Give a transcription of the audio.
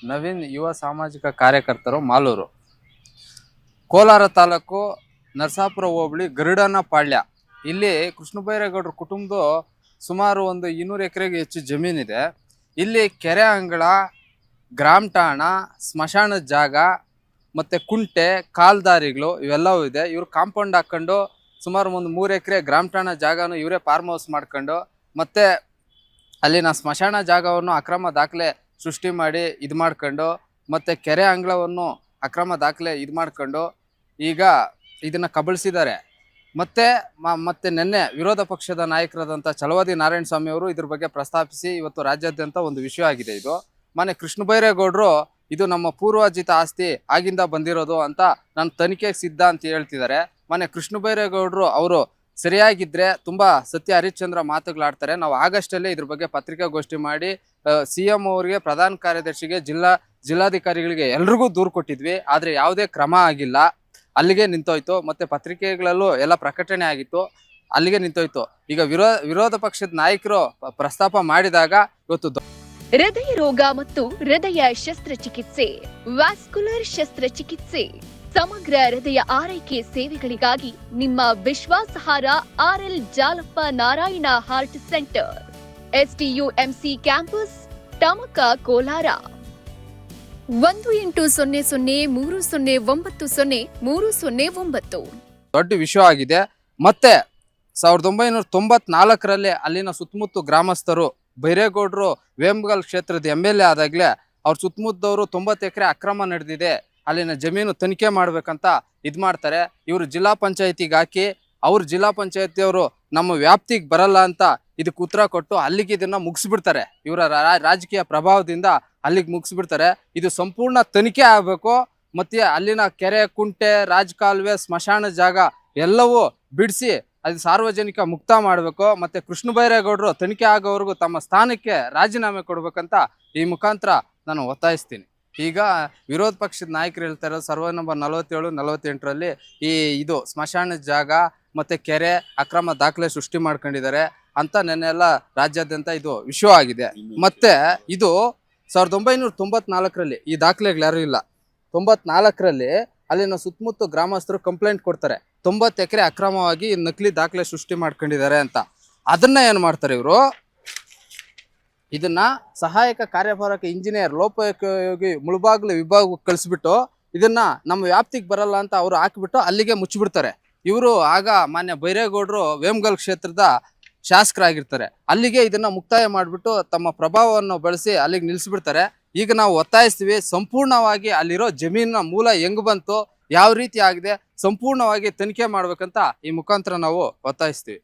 ನವೀನ್ ಯುವ ಸಾಮಾಜಿಕ ಕಾರ್ಯಕರ್ತರು, ಮಾಲೂರು. ಕೋಲಾರ ತಾಲೂಕು ನರಸಾಪುರ ಹೋಬಳಿ ಗರುಡನ ಪಾಳ್ಯ ಇಲ್ಲಿ ಕೃಷ್ಣ ಬೈರೇಗೌಡರ ಕುಟುಂಬದ ಸುಮಾರು ಒಂದು ಇನ್ನೂರು ಎಕರೆಗೆ ಹೆಚ್ಚು ಜಮೀನಿದೆ. ಇಲ್ಲಿ ಕೆರೆ ಅಂಗಳ, ಗ್ರಾಮ್ ಠಾಣ ಸ್ಮಶಾನದ ಜಾಗ ಮತ್ತು ಕುಂಟೆ, ಕಾಲ್ದಾರಿಗಳು ಇವೆಲ್ಲವೂ ಇದೆ. ಇವರು ಕಾಂಪೌಂಡ್ ಹಾಕ್ಕೊಂಡು ಸುಮಾರು ಒಂದು ಮೂರು ಎಕರೆ ಗ್ರಾಮಠಾಣ ಜಾಗನೂ ಇವರೇ ಫಾರ್ಮ್ ಹೌಸ್ ಮಾಡ್ಕೊಂಡು ಮತ್ತು ಅಲ್ಲಿನ ಸ್ಮಶಾನ ಜಾಗವನ್ನು ಅಕ್ರಮ ದಾಖಲೆ ಸೃಷ್ಟಿ ಮಾಡಿ ಇದು ಮಾಡ್ಕೊಂಡು ಮತ್ತು ಕೆರೆ ಅಂಗಳವನ್ನು ಅಕ್ರಮ ದಾಖಲೆ ಇದು ಮಾಡ್ಕೊಂಡು ಈಗ ಇದನ್ನು ಕಬಳಿಸಿದ್ದಾರೆ. ಮತ್ತೆ ಮತ್ತೆ ನಿನ್ನೆ ವಿರೋಧ ಪಕ್ಷದ ನಾಯಕರಾದಂಥ ಛಲವಾದಿ ನಾರಾಯಣ ಸ್ವಾಮಿ ಅವರು ಇದ್ರ ಬಗ್ಗೆ ಪ್ರಸ್ತಾಪಿಸಿ ಇವತ್ತು ರಾಜ್ಯಾದ್ಯಂತ ಒಂದು ವಿಷಯ ಆಗಿದೆ ಇದು. ಮನೆ ಕೃಷ್ಣ ಬೈರೇಗೌಡರು ಇದು ನಮ್ಮ ಪೂರ್ವಾರ್ಜಿತ ಆಸ್ತಿ ಆಗಿಂದ ಬಂದಿರೋದು ಅಂತ ನಾನು ತನಿಖೆಗೆ ಸಿದ್ಧ ಅಂತ ಹೇಳ್ತಿದ್ದಾರೆ. ಮನೆ ಕೃಷ್ಣ ಬೈರೇಗೌಡರು ಅವರು ಸರಿಯಾಗಿದ್ರೆ ತುಂಬಾ ಸತ್ಯ ಹರಿಶ್ಚಂದ್ರ ಮಾತುಗಳಾಡ್ತಾರೆ. ನಾವು ಆಗಸ್ಟಲ್ಲೇ ಇದ್ರ ಬಗ್ಗೆ ಪತ್ರಿಕಾಗೋಷ್ಠಿ ಮಾಡಿ ಸಿ ಎಂ ಅವರಿಗೆ, ಪ್ರಧಾನ ಕಾರ್ಯದರ್ಶಿಗೆ, ಜಿಲ್ಲಾ, ಜಿಲ್ಲಾಧಿಕಾರಿಗಳಿಗೆ ಎಲ್ರಿಗೂ ದೂರು ಕೊಟ್ಟಿದ್ವಿ. ಆದ್ರೆ ಯಾವುದೇ ಕ್ರಮ ಆಗಿಲ್ಲ. ಅಲ್ಲಿಗೆ ನಿಂತೋಯ್ತು. ಮತ್ತೆ ಪತ್ರಿಕೆಗಳಲ್ಲೂ ಎಲ್ಲ ಪ್ರಕಟಣೆ ಆಗಿತ್ತು. ಅಲ್ಲಿಗೆ ನಿಂತೋಯ್ತು. ಈಗ ವಿರೋ, ವಿರೋಧ ಪಕ್ಷದ ನಾಯಕರು ಪ್ರಸ್ತಾಪ ಮಾಡಿದಾಗ ಇವತ್ತು ಹೃದಯ ರೋಗ ಮತ್ತು ಹೃದಯ ಶಸ್ತ್ರಚಿಕಿತ್ಸೆ, ವ್ಯಾಸ್ಕುಲರ್ ಶಸ್ತ್ರಚಿಕಿತ್ಸೆ. ಸಮಗ್ರ ಹೃದಯ ಆರೈಕೆ ಸೇವೆಗಳಿಗಾಗಿ ನಿಮ್ಮ ವಿಶ್ವಾಸಹಾರ RL Jalappa Narayana heart centre. SDUMC campus Tamaka Kolar. ಒಂದು ಎಂಟು ಸೊನ್ನೆ ಸೊನ್ನೆ ಮೂರು ಸೊನ್ನೆ ಒಂಬತ್ತು ಸೊನ್ನೆ ಮೂರು ಸೊನ್ನೆ ಒಂಬತ್ತು. ದೊಡ್ಡ ವಿಷಯ ಆಗಿದೆ. ಮತ್ತೆ ಸಾವಿರದ ಒಂಬೈನೂರ ತೊಂಬತ್ನಾಲ್ಕರಲ್ಲಿ ಅಲ್ಲಿನ ಸುತ್ತಮುತ್ತ ಗ್ರಾಮಸ್ಥರು ಬೈರೇಗೌಡರು ವೇಮಗಲ್ ಕ್ಷೇತ್ರದ ಎಂ ಎಲ್ ಎ ಆದಾಗಲೇ ಅವ್ರ ಸುತ್ತಮುತ್ತವರು ತೊಂಬತ್ತು ಎಕರೆ ಅಕ್ರಮ ನಡೆದಿದೆ. ಅಲ್ಲಿನ ಜಮೀನು ತನಿಖೆ ಮಾಡ್ಬೇಕಂತ ಇದು ಮಾಡ್ತಾರೆ. ಇವರು ಜಿಲ್ಲಾ ಪಂಚಾಯತಿಗೆ ಹಾಕಿ ಅವ್ರು ಜಿಲ್ಲಾ ಪಂಚಾಯತಿಯವರು ನಮ್ಮ ವ್ಯಾಪ್ತಿಗೆ ಬರಲ್ಲ ಅಂತ ಇದಕ್ಕೆ ಉತ್ತರ ಕೊಟ್ಟು ಅಲ್ಲಿಗೆ ಇದನ್ನ ಮುಗಿಸ್ಬಿಡ್ತಾರೆ. ಇವರ ರಾಜಕೀಯ ಪ್ರಭಾವದಿಂದ ಅಲ್ಲಿಗೆ ಮುಗಿಸ್ಬಿಡ್ತಾರೆ. ಇದು ಸಂಪೂರ್ಣ ತನಿಖೆ ಆಗಬೇಕು. ಮತ್ತೆ ಅಲ್ಲಿನ ಕೆರೆ, ಕುಂಟೆ, ರಾಜಕಾಲುವೆ, ಸ್ಮಶಾನ ಜಾಗ ಎಲ್ಲವೂ ಬಿಡಿಸಿ ಅದು ಸಾರ್ವಜನಿಕ ಮುಕ್ತ ಮಾಡಬೇಕು. ಮತ್ತೆ ಕೃಷ್ಣ ಬೈರೇಗೌಡರು ತನಿಖೆ ಆಗೋವರೆಗೂ ತಮ್ಮ ಸ್ಥಾನಕ್ಕೆ ರಾಜೀನಾಮೆ ಕೊಡಬೇಕಂತ ಈ ಮುಖಾಂತರ ನಾನು ಒತ್ತಾಯಿಸ್ತೀನಿ. ಈಗ ವಿರೋಧ ಪಕ್ಷದ ನಾಯಕರು ಹೇಳ್ತಾರೆ ಸರ್ವೆ ನಂಬರ್ ನಲವತ್ತೇಳು, ನಲವತ್ತೆಂಟರಲ್ಲಿ ಈ ಇದು ಸ್ಮಶಾನ ಜಾಗ ಮತ್ತು ಕೆರೆ ಅಕ್ರಮ ದಾಖಲೆ ಸೃಷ್ಟಿ ಮಾಡ್ಕೊಂಡಿದ್ದಾರೆ ಅಂತ ನೆನ್ನೆಲ್ಲ ರಾಜ್ಯಾದ್ಯಂತ ಇದು ವಿಷಯ ಆಗಿದೆ. ಮತ್ತೆ ಇದು ಸಾವಿರದ ಒಂಬೈನೂರ ತೊಂಬತ್ನಾಲ್ಕರಲ್ಲಿ ಈ ದಾಖಲೆಗಳು ಯಾರು ಇಲ್ಲ. ತೊಂಬತ್ನಾಲ್ಕರಲ್ಲಿ ಅಲ್ಲಿನ ಸುತ್ತಮುತ್ತ ಗ್ರಾಮಸ್ಥರು ಕಂಪ್ಲೇಂಟ್ ಕೊಡ್ತಾರೆ. ತೊಂಬತ್ತು ಎಕರೆ ಅಕ್ರಮವಾಗಿ ನಕಲಿ ದಾಖಲೆ ಸೃಷ್ಟಿ ಮಾಡ್ಕೊಂಡಿದ್ದಾರೆ ಅಂತ. ಅದನ್ನ ಏನು ಮಾಡ್ತಾರೆ ಇವರು? ಇದನ್ನ ಸಹಾಯಕ ಕಾರ್ಯಪಾಲಕ ಇಂಜಿನಿಯರ್, ಲೋಪಯೋಗಿ, ಮುಳುಬಾಗ್ಲು ವಿಭಾಗಕ್ಕೆ ಕಳಿಸ್ಬಿಟ್ಟು ಇದನ್ನ ನಮ್ಮ ವ್ಯಾಪ್ತಿಗೆ ಬರಲ್ಲ ಅಂತ ಅವರು ಹಾಕಿಬಿಟ್ಟು ಅಲ್ಲಿಗೆ ಮುಚ್ಚಿಬಿಡ್ತಾರೆ. ಇವರು ಆಗ ಮಾನ್ಯ ಬೈರೇಗೌಡರು ವೇಮಗಲ್ ಕ್ಷೇತ್ರದ ಶಾಸಕರಾಗಿರ್ತಾರೆ. ಅಲ್ಲಿಗೆ ಇದನ್ನ ಮುಕ್ತಾಯ ಮಾಡಿಬಿಟ್ಟು ತಮ್ಮ ಪ್ರಭಾವವನ್ನು ಬಳಸಿ ಅಲ್ಲಿಗೆ ನಿಲ್ಲಿಸ್ಬಿಡ್ತಾರೆ ಈಗ ನಾವು ಒತ್ತಾಯಿಸ್ತೀವಿ, ಸಂಪೂರ್ಣವಾಗಿ ಅಲ್ಲಿರೋ ಜಮೀನಿನ ಮೂಲ ಹೆಂಗ್ ಬಂತು, ಯಾವ ರೀತಿ ಆಗಿದೆ, ಸಂಪೂರ್ಣವಾಗಿ ತನಿಖೆ ಮಾಡ್ಬೇಕಂತ ಈ ಮುಖಾಂತರ ನಾವು ಒತ್ತಾಯಿಸ್ತೀವಿ.